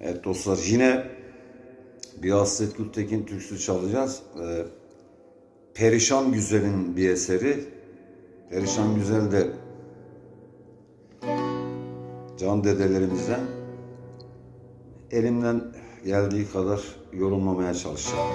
Evet dostlar yine bir Hasret Gültekin türküsü çalacağız. Ee, Perişan Güzel'in bir eseri. Perişan Güzel de can dedelerimizden elimden geldiği kadar yorumlamaya çalışacağım.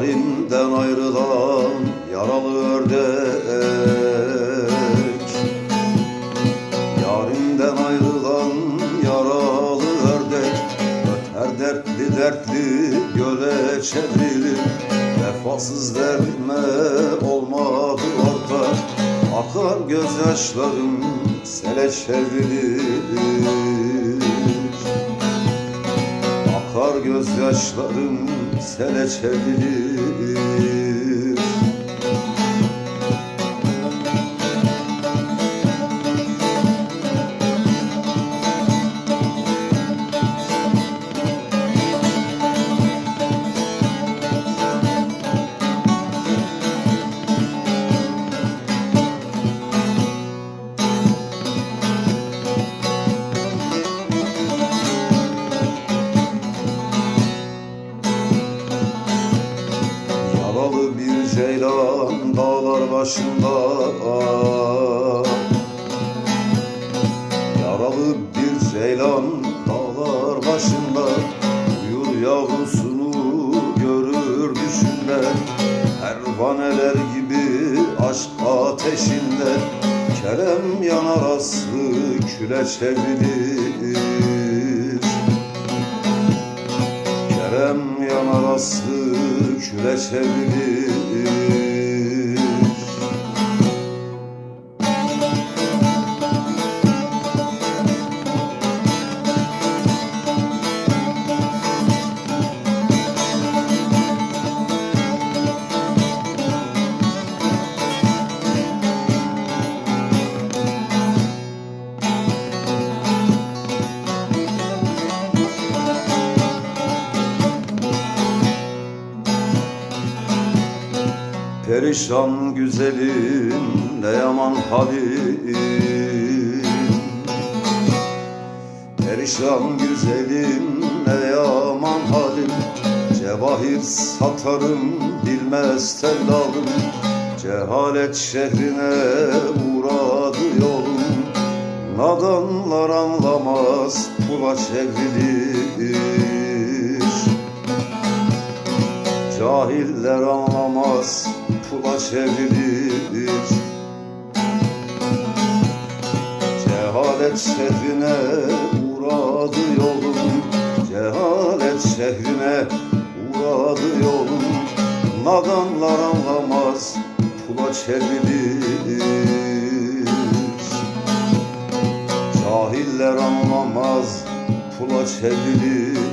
Yarimden ayrılan yaralı ördek. Yarimden ayrılan yaralı ördek. Öter dertli dertli göle çevrilir Vefasız derdime olmadı ortak Akar gözyaşlarım sele çevrilir gözyaşlarım sele çevrilir ceylan dağlar başında. Yaralı bir ceylan dağlar başında. Uyur yavrusunu görür düşünde. Pervaneler gibi aşk ateşinde. Kerem yanar aslı küle çevrilir küle Perişan güzelim ne yaman halim. Perişan güzelim ne yaman halim. Cevahir satarım bilmez tellalım Cehalet şehrine uğradı yolum. Nadanlar anlamaz kula çevrilir. Cahiller anlamaz pula çevrilir Cehalet şehrine uğradı yolum. Cehalet şehrine uğradı yolum. Nadanlar anlamaz pula çevrilir. Cahiller anlamaz pula çevrilir